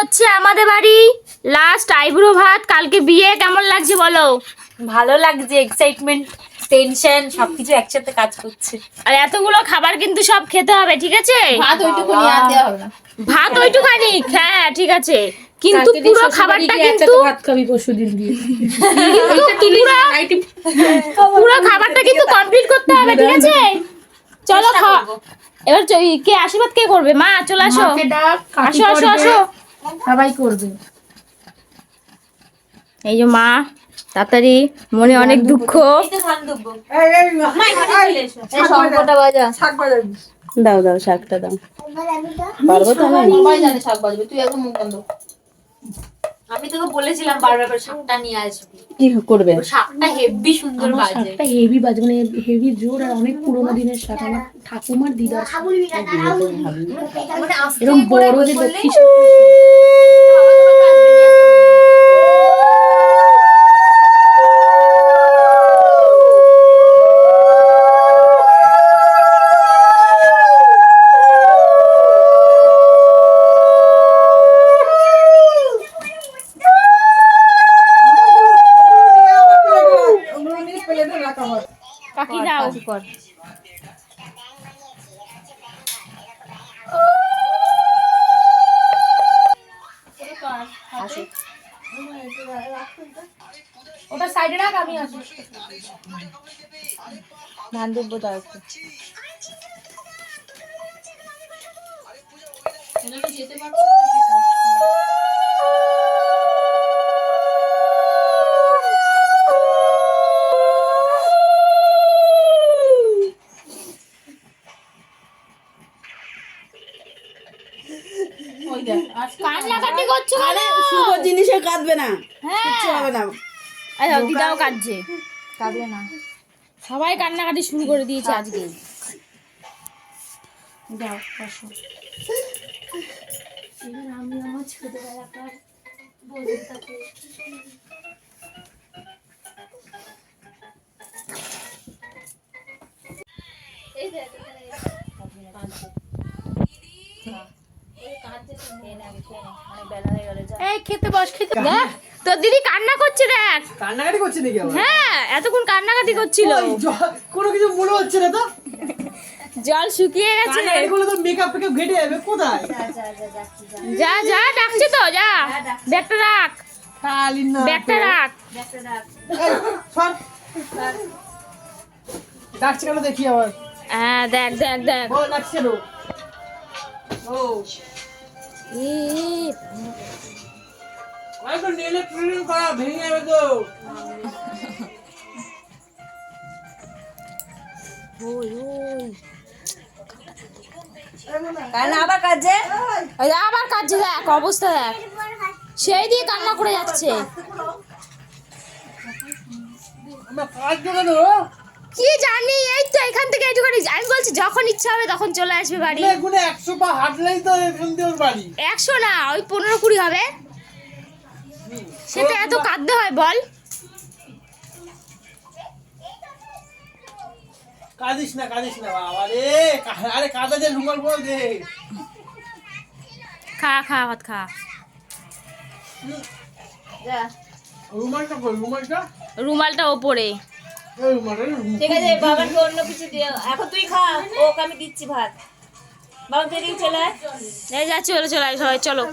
হচ্ছে আমাদের বাড়ি। লাস্ট আইব্রো ভাত কালকে বিয়ে কেমন লাগছে বলো? ভালো লাগছে এক্সাইটমেন্ট টেনশন সবকিছু একসাথে কাজ করছে। আর এতগুলো খাবার কিন্তু সব খেতে হবে ঠিক আছে? ভাত ওইটুকু নিয়ে আর দেওয়া হবে না। ভাত ওইটুখানি হ্যাঁ ঠিক আছে। কিন্তু পুরো খাবারটা কিন্তু ভাত খাবি পরশু দিন দিয়ে পুরো- পুরো খাবারটা কিন্তু কমপ্লিট করতে হবে ঠিক আছে? চলো খাওয়া এবার কে আশীর্বাদ কে করবে? মা চলে আসো। আসো আসো আসো। সবাই করবে। এই যে মা তাড়াতাড়ি মনে অনেক দুঃখ। দাও দাও শাকটা দাও। পারব তো আমি? শাক বাজবে তুই একদম মুখ বন্ধ। আমি তোকে বলেছিলাম বারবার করে শাকটা নিয়ে আসবি। কি করবে? শাকটা হেভি সুন্দর আমার বাজে। শাকটা হেভি বাজে মানে হেভি জোর আর অনেক পুরোনো দিনের শাক। আমার ঠাকুমার দিদার শাক। এরকম বড় যে দাও ওটা সাইডে রাখ আমি আসি। ধান দুব্বো দাও একটু। ওই দেখ কান্নাকাটি করছ কেন? শুভ জিনিসে কাঁদবে না। হ্যাঁ। কিচ্ছু হবে না। এই দিদাও কাঁদছে। কাঁদবে না। সবাই কান্নাকাটি শুরু করে দিয়েছে আজকে। দাও বসো। এই খেতে বস খেতে দেখ তোর দিদি কান্না করছে দেখ। কান্নাকাটি করছে নাকি হ্যাঁ এতক্ষণ কান্নাকাটি করছিল। কোনো কিছু মনে হচ্ছে না তো। জল শুকিয়ে গেছে। কান্নাকাটি তো মেকআপ ফেকআপ ঘেটে যাবে কোথায়? যা যা ডাকছে তো যা। ব্যাগটা রাখ। খালি না ব্যাগটা রাখ। ডাকছে কেন দেখি আবার? হ্যাঁ দেখ দেখ দেখ। বল ডাকছে ও। আবার কাজে আবার দেখ অবস্থা দেখ সেই দিয়ে কান্না করে যাচ্ছে কি জানি এই এখান থেকে এইটুখানি আমি বলছি যখন ইচ্ছা হবে তখন চলে আসবে বাড়ি। গুনে একশো পা হাঁটলেই তো এখান দিয়ে ওর বাড়ি। একশো না ওই পনেরো কুড়ি হবে। সেটা এত কাঁদতে হয় বল। কাঁদিস না কাঁদিস না বাবা রে। আরে কাঁদা যে রুমাল বল দে। খা খা ভাত খা। রুমালটা রুমালটা। রুমালটা ওপরে। ঠিক আছে বাবাকে অন্য কিছু দিও। এখন তুই খা ওকে আমি দিচ্ছি ভাত। বাবা তুই চলে আয়। এই যা চলো চলো আয় সবাই চলো।